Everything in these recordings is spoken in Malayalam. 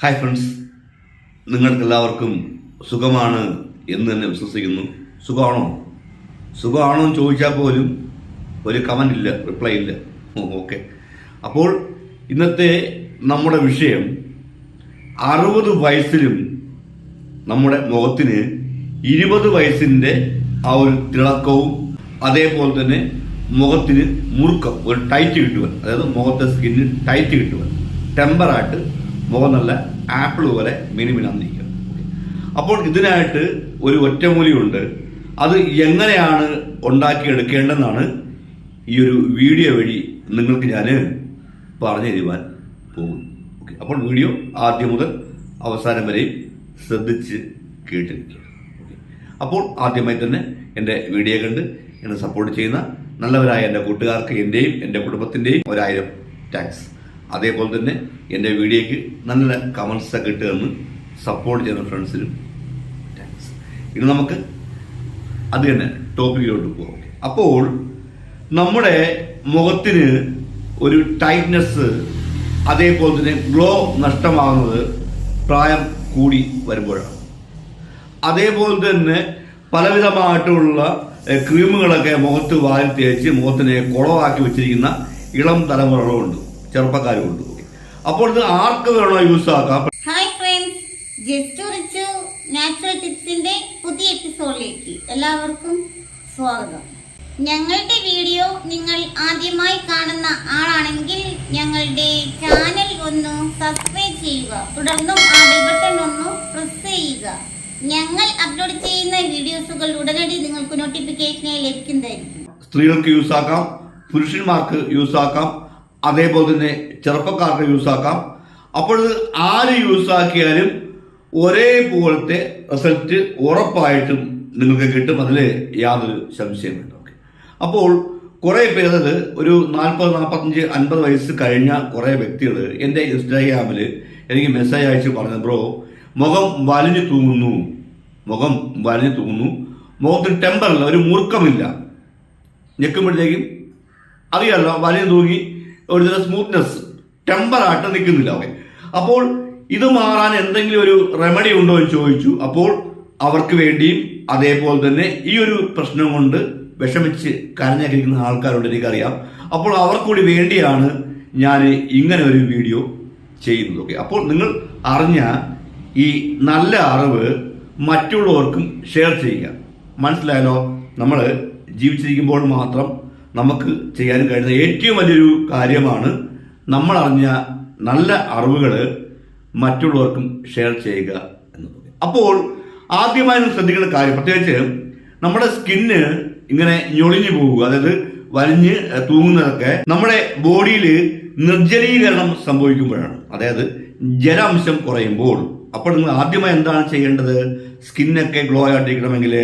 Hi friends. നിങ്ങൾക്ക് എല്ലാവർക്കും സുഖമാണ് എന്ന് തന്നെ വിശ്വസിക്കുന്നു. സുഖമാണോ? സുഖമാണോ എന്ന് ചോദിച്ചാൽ പോലും ഒരു കമന്റ് ഇല്ല റിപ്ലൈ ഇല്ല. ഓക്കെ അപ്പോൾ ഇന്നത്തെ നമ്മുടെ വിഷയം അറുപത് വയസ്സിലും നമ്മുടെ മുഖത്തിന് ഇരുപത് വയസ്സിന്റെ ആ ഒരു തിളക്കവും അതേപോലെ തന്നെ മുഖത്തിന് മുറുക്കം ഒരു ടൈറ്റ് കിട്ടുവാൻ. അതായത് മുഖത്തെ സ്കിന്നിന് ടൈറ്റ് കിട്ടുവാൻ. ടെമ്പറായിട്ട് മുഖം ആപ്പിൾ പോലെ മിനിമിനാന്നിരിക്കും അപ്പോൾ ഇതിനായിട്ട് ഒരു ഒറ്റമൂലിയുണ്ട്. അത് എങ്ങനെയാണ് ഉണ്ടാക്കിയെടുക്കേണ്ടതെന്നാണ് ഈ ഒരു വീഡിയോ വഴി നിങ്ങൾക്ക് ഞാൻ പറഞ്ഞു തരുവാൻ പോകും ഓക്കെ അപ്പോൾ വീഡിയോ ആദ്യം മുതൽ അവസാനം വരെയും ശ്രദ്ധിച്ച് കേട്ടിരിക്കുക. ഓക്കെ അപ്പോൾ ആദ്യമായി തന്നെ എന്റെ വീഡിയോ കണ്ട് എന്നെ സപ്പോർട്ട് ചെയ്യുന്ന നല്ലവരായ എന്റെ കൂട്ടുകാർക്ക് എന്റെയും എന്റെ കുടുംബത്തിന്റെയും ഒരായിരം താങ്ക്സ് അതേപോലെ തന്നെ എന്റെ വീഡിയോയ്ക്ക് നല്ല കമൻസ് ഒക്കെ ഇട്ട് തന്ന് സപ്പോർട്ട് ചെയ്യുന്ന ഫ്രണ്ട്സിനും താങ്ക്സ് ഇനി നമുക്ക് അത് തന്നെ ടോപ്പിക്കിലോട്ട് പോകാം അപ്പോൾ നമ്മുടെ മുഖത്തിന് ഒരു ടൈറ്റ്നെസ് അതേപോലെ തന്നെ ഗ്ലോ നഷ്ടമാകുന്നത് പ്രായം കൂടി വരുമ്പോഴാണ്. അതേപോലെ തന്നെ പലവിധമായിട്ടുള്ള ക്രീമുകളൊക്കെ മുഖത്ത് വാരി തേച്ച് മുഖത്തിനെ കുളവാക്കി വെച്ചിരിക്കുന്ന ഇളം തലമുറകളുണ്ട്. ചെറുപ്പക്കാരുമുണ്ട് അപ്പോൾ ഇത് ആർക്ക് വേണോ യൂസ് ആക്കാം? Hi friends just Richu natural ടിപ്സിന്റെ പുതിയ എപ്പിസോഡിലേക്ക് എല്ലാവർക്കും സ്വാഗതം. ഞങ്ങളുടെ വീഡിയോ നിങ്ങൾ ആദ്യമായി കാണുന്ന ആളാണെങ്കിൽ ഞങ്ങളുടെ ചാനൽ ഒന്ന് സബ്സ്ക്രൈബ് ചെയ്യുക. തുടർന്നും ആ ബെൽ ബട്ടൺ ഒന്ന് പ്രസ് ചെയ്യുക. ഞങ്ങൾ അപ്ലോഡ് ചെയ്യുന്ന വീഡിയോസുകൾ ഉടനടി നിങ്ങൾക്ക് നോട്ടിഫിക്കേഷനായി ലഭിക്കുന്നതായിരിക്കും. സ്ത്രീകൾക്ക് യൂസ് ആക്കാം പുരുഷന്മാർക്ക് യൂസ് ആക്കാം അതേപോലെ തന്നെ ചെറുപ്പക്കാർക്ക് യൂസാക്കാം അപ്പോൾ ആര് യൂസാക്കിയാലും ഒരേപോലത്തെ റിസൾട്ട് ഉറപ്പായിട്ടും നിങ്ങൾക്ക് കിട്ടും. അതിൽ യാതൊരു സംശയമില്ല ഓക്കെ അപ്പോൾ കുറേ പേര് ഒരു നാൽപ്പത് നാൽപ്പത്തഞ്ച് അൻപത് വയസ്സ് കഴിഞ്ഞ കുറേ വ്യക്തികൾ എന്റെ ഇൻസ്റ്റാഗ്രാമിൽ എനിക്ക് മെസ്സേജ് അയച്ച് പറഞ്ഞു ബ്രോ മുഖം വലിഞ്ഞു തൂങ്ങുന്നു. മുഖം വലിഞ്ഞു തൂങ്ങുന്നു. മുഖത്തിന് ടെമ്പറില്ല ഒരു മുറുക്കമില്ല ഞെക്കുമ്പോഴത്തേക്കും അറിയാമല്ലോ വലിഞ്ഞു തൂങ്ങി ഒരു തരം സ്മൂത്ത്നെസ് ടെമ്പറായിട്ട് നിൽക്കുന്നില്ല അവൻ. അപ്പോൾ ഇത് മാറാൻ എന്തെങ്കിലും ഒരു റെമഡി ഉണ്ടോ എന്ന് ചോദിച്ചു. അപ്പോൾ അവർക്ക് വേണ്ടിയും അതേപോലെ തന്നെ ഈ ഒരു പ്രശ്നം കൊണ്ട് വിഷമിച്ച് കരഞ്ഞിരിക്കുന്ന ആൾക്കാരുണ്ട് എനിക്കറിയാം. അപ്പോൾ അവർക്കൂടി വേണ്ടിയാണ് ഞാൻ ഇങ്ങനെ ഒരു വീഡിയോ ചെയ്യുന്നത്. ഓക്കെ അപ്പോൾ നിങ്ങൾ അറിഞ്ഞ ഈ നല്ല അറിവ് മറ്റുള്ളവർക്കും ഷെയർ ചെയ്യുക. മനസ്സിലായല്ലോ? നമ്മൾ ജീവിച്ചിരിക്കുമ്പോൾ മാത്രം നമുക്ക് ചെയ്യാൻ കഴിയുന്ന ഏറ്റവും വലിയൊരു കാര്യമാണ് നമ്മൾ അറിഞ്ഞ നല്ല അറിവുകൾ മറ്റുള്ളവർക്കും ഷെയർ ചെയ്യുക എന്നത്. അപ്പോൾ ആദ്യമായി നമ്മൾ ശ്രദ്ധിക്കേണ്ട കാര്യം പ്രത്യേകിച്ച് നമ്മുടെ സ്കിന്ന് ഇങ്ങനെ ഞൊളിഞ്ഞു പോകുക അതായത് വലിഞ്ഞ് തൂങ്ങുന്നതൊക്കെ നമ്മുടെ ബോഡിയിൽ നിർജലീകരണം സംഭവിക്കുമ്പോഴാണ്. അതായത് ജലാംശം കുറയുമ്പോൾ. അപ്പോൾ നിങ്ങൾ ആദ്യമായി എന്താണ് ചെയ്യേണ്ടത്? സ്കിന്നൊക്കെ ഗ്ലോ ആയിട്ടിരിക്കണമെങ്കിൽ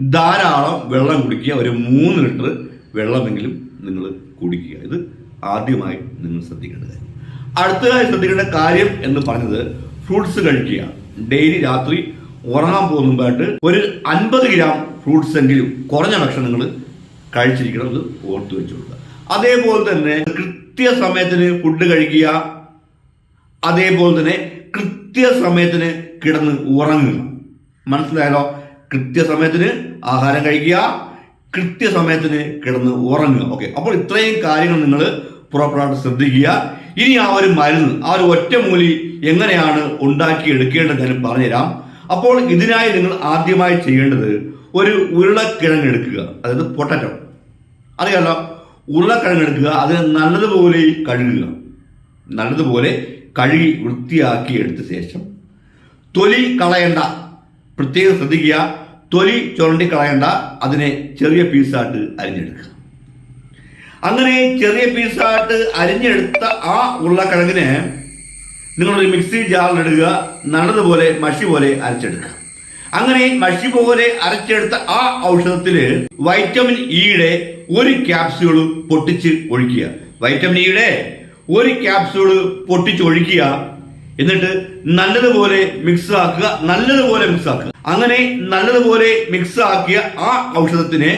ധാരാളം വെള്ളം കുടിക്കുക. ഒരു മൂന്ന് ലിറ്റർ വെള്ളമെങ്കിലും നിങ്ങൾ കുടിക്കുക. ഇത് ആദ്യമായി നിങ്ങൾ ശ്രദ്ധിക്കേണ്ട കാര്യം. അടുത്തതായി ശ്രദ്ധിക്കേണ്ട കാര്യം എന്ന് പറഞ്ഞത് ഫ്രൂട്ട്സ് കഴിക്കുക. ഡെയിലി രാത്രി ഉറങ്ങാൻ പോകുമ്പോഴായിട്ട് ഒരു അൻപത് ഗ്രാം ഫ്രൂട്ട്സ് എങ്കിലും കുറഞ്ഞ ഭക്ഷണങ്ങൾ നിങ്ങൾ കഴിച്ചിരിക്കണം ഇത് ഓർത്തു വെച്ചു കൊടുക്കുക. അതേപോലെ തന്നെ കൃത്യസമയത്തിന് ഫുഡ് കഴിക്കുക. അതേപോലെ തന്നെ കൃത്യസമയത്തിന് കിടന്ന് ഉറങ്ങുക. മനസ്സിലായാലോ കൃത്യസമയത്തിന് ആഹാരം കഴിക്കുക. കൃത്യസമയത്തിന് കിടന്ന് ഉറങ്ങുക. ഓക്കെ അപ്പോൾ ഇത്രയും കാര്യങ്ങൾ നിങ്ങൾ പ്രോപ്പറായിട്ട് ശ്രദ്ധിക്കുക. ഇനി ആ ഒരു മരുന്ന് ആ ഒരു ഒറ്റമൂലി എങ്ങനെയാണ് ഉണ്ടാക്കി എടുക്കേണ്ടത് ഞാൻ പറഞ്ഞുതരാം. അപ്പോൾ ഇതിനായി നിങ്ങൾ ആദ്യമായി ചെയ്യേണ്ടത് ഒരു ഉരുളക്കിഴങ്ങ് എടുക്കുക. അതായത് പൊട്ടറ്റോ. അറിയാലോ ഉരുളക്കിഴങ്ങ് എടുക്കുക അതിനെ നല്ലതുപോലെ കഴുകുക. നല്ലതുപോലെ കഴുകി വൃത്തിയാക്കി എടുത്ത ശേഷം തൊലി കളയേണ്ട. പ്രത്യേകം ശ്രദ്ധിക്കുക. തൊലി ചുരണ്ടി കളയണ്ട. അതിനെ ചെറിയ പീസായിട്ട് അരിഞ്ഞെടുക്കുക. അങ്ങനെ ചെറിയ പീസായിട്ട് അരിഞ്ഞെടുത്ത ആ ഉരുളക്കിഴങ്ങിനെ നിങ്ങളൊരു മിക്സി ജാറിലിടുക നല്ലതുപോലെ മഷി പോലെ അരച്ചെടുക്കുക. അങ്ങനെ മഷി പോലെ അരച്ചെടുത്ത ആ ഔഷധത്തിൽ വൈറ്റമിൻ ഇയുടെ ഒരു ക്യാപ്സ്യൂൾ പൊട്ടിച്ച് ഒഴിക്കുക. വൈറ്റമിൻ ഇയുടെ ഒരു ക്യാപ്സ്യൂൾ പൊട്ടിച്ച് ഒഴിക്കുക. എന്നിട്ട് നല്ലതുപോലെ മിക്സ് ആക്കുക നല്ലതുപോലെ മിക്സ് ആക്കുക. അങ്ങനെ നല്ലതുപോലെ മിക്സ് ആക്കിയ ആ ഔഷധത്തിനെ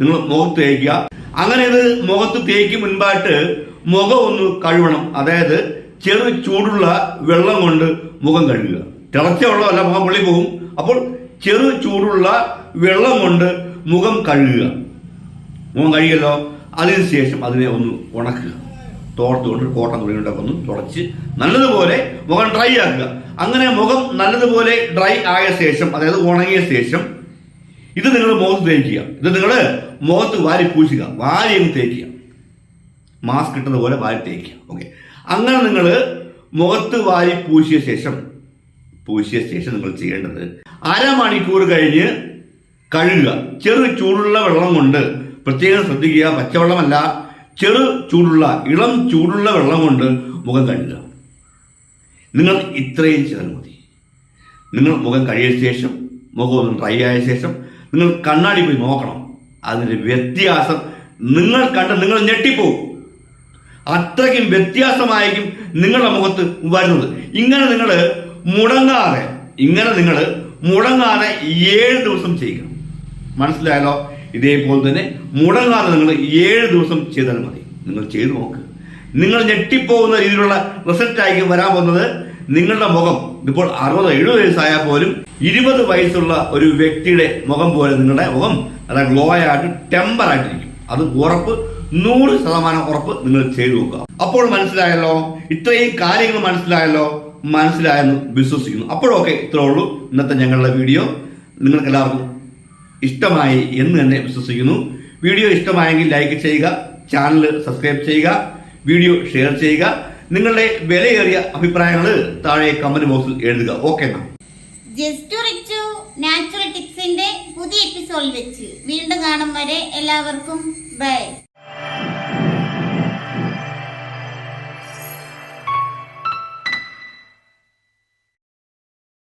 നിങ്ങൾ മുഖത്ത് തേക്കുക. അങ്ങനെ ഇത് മുഖത്ത് തേക്ക് മുൻപായിട്ട് മുഖം ഒന്ന് കഴുകണം അതായത് ചെറു ചൂടുള്ള വെള്ളം കൊണ്ട് മുഖം കഴുകുക. തിളച്ച വെള്ളമല്ല മുഖം പൊള്ളി പോകും. അപ്പോൾ ചെറു ചൂടുള്ള വെള്ളം കൊണ്ട് മുഖം കഴുകുക. മുഖം കഴുകിയല്ലോ. അതിനുശേഷം അതിനെ ഒന്ന് ഉണക്കുക. തോർത്തുകൊണ്ട് കോട്ടൺ തുണികൊണ്ടൊക്കെ ഒന്ന് തുടച്ച് നല്ലതുപോലെ മുഖം ഡ്രൈ ആക്കുക. അങ്ങനെ മുഖം നല്ലതുപോലെ ഡ്രൈ ആയ ശേഷം അതായത് ഉണങ്ങിയ ശേഷം ഇത് നിങ്ങൾ മുഖത്ത് തേക്കുക. ഇത് നിങ്ങൾ മുഖത്ത് വാരി പൂശുക. വാരി അങ്ങ് തേക്കുക. മാസ്ക് ഇട്ടത് പോലെ വാരി തേക്കുക. ഓക്കെ അങ്ങനെ നിങ്ങൾ മുഖത്ത് വാരി പൂശിയ ശേഷം പൂശിയ ശേഷം നിങ്ങൾ ചെയ്യേണ്ടത് അരമണിക്കൂർ കഴിഞ്ഞ് കഴുകുക. ചെറു ചൂടുള്ള വെള്ളം കൊണ്ട് പ്രത്യേകം ശ്രദ്ധിക്കുക. പച്ചവെള്ളമല്ല. ചെറു ചൂടുള്ള ഇളം ചൂടുള്ള വെള്ളം കൊണ്ട് മുഖം കഴുകുക. നിങ്ങൾ ഇത്രയും ചെയ്താൽ മതി. നിങ്ങൾ മുഖം കഴിയ ശേഷം മുഖം ഒന്ന് ഡ്രൈ ആയ ശേഷം നിങ്ങൾ കണ്ണാടി പോയി നോക്കണം. അതിന്റെ വ്യത്യാസം നിങ്ങൾ കണ്ട് നിങ്ങൾ ഞെട്ടിപ്പോവും. അത്രയ്ക്കും വ്യത്യാസമായിരിക്കും നിങ്ങളുടെ മുഖത്ത് വരുന്നത്. ഇങ്ങനെ നിങ്ങൾ മുടങ്ങാതെ ഇങ്ങനെ നിങ്ങൾ മുടങ്ങാതെ ഏഴ് ദിവസം ചെയ്യണം. മനസ്സിലായല്ലോ? ഇതേപോലെ തന്നെ മുടങ്ങാതെ നിങ്ങൾ ഏഴ് ദിവസം ചെയ്താൽ മതി. നിങ്ങൾ ചെയ്തു നോക്ക്. നിങ്ങൾ ഞെട്ടിപ്പോകുന്ന രീതിയിലുള്ള റിസൾട്ട് ആയിരിക്കും വരാൻ പോകുന്നത്. നിങ്ങളുടെ മുഖം ഇപ്പോൾ അറുപത് എഴുപത് വയസ്സായാൽ പോലും ഇരുപത് വയസ്സുള്ള ഒരു വ്യക്തിയുടെ മുഖം പോലെ നിങ്ങളുടെ മുഖം അതായത് ഗ്ലോ ആയിട്ട് ടെമ്പർ ആയിട്ടിരിക്കും. അത് ഉറപ്പ് നൂറ് ശതമാനം ഉറപ്പ് നിങ്ങൾ ചെയ്തു നോക്കുക. അപ്പോൾ മനസ്സിലായല്ലോ? ഇത്രയും കാര്യങ്ങൾ മനസ്സിലായല്ലോ? മനസ്സിലായെന്ന് വിശ്വസിക്കുന്നു. അപ്പോഴൊക്കെ ഇത്രേ ഉള്ളൂ. ഇന്നത്തെ ഞങ്ങളുടെ വീഡിയോ. നിങ്ങൾക്ക് എല്ലാവർക്കും ഇഷ്ടമായി എന്ന് തന്നെ വിശ്വസിക്കുന്നു. വീഡിയോ ഇഷ്ടമായെങ്കിൽ ലൈക്ക് ചെയ്യുക ചാനൽ സബ്സ്ക്രൈബ് ചെയ്യുക വീഡിയോ ഷെയർ ചെയ്യുക. നിങ്ങളുടെ വിലയേറിയ അഭിപ്രായങ്ങൾ താഴെ കമന്റ് ബോക്സിൽ എഴുതുക. ഓക്കെ നാച്ചുറൽ ടിപ്സിന്റെ പുതിയ എപ്പിസോഡിൽ വെച്ച് വീണ്ടും കാണും വരെ എല്ലാവർക്കും. ബൈ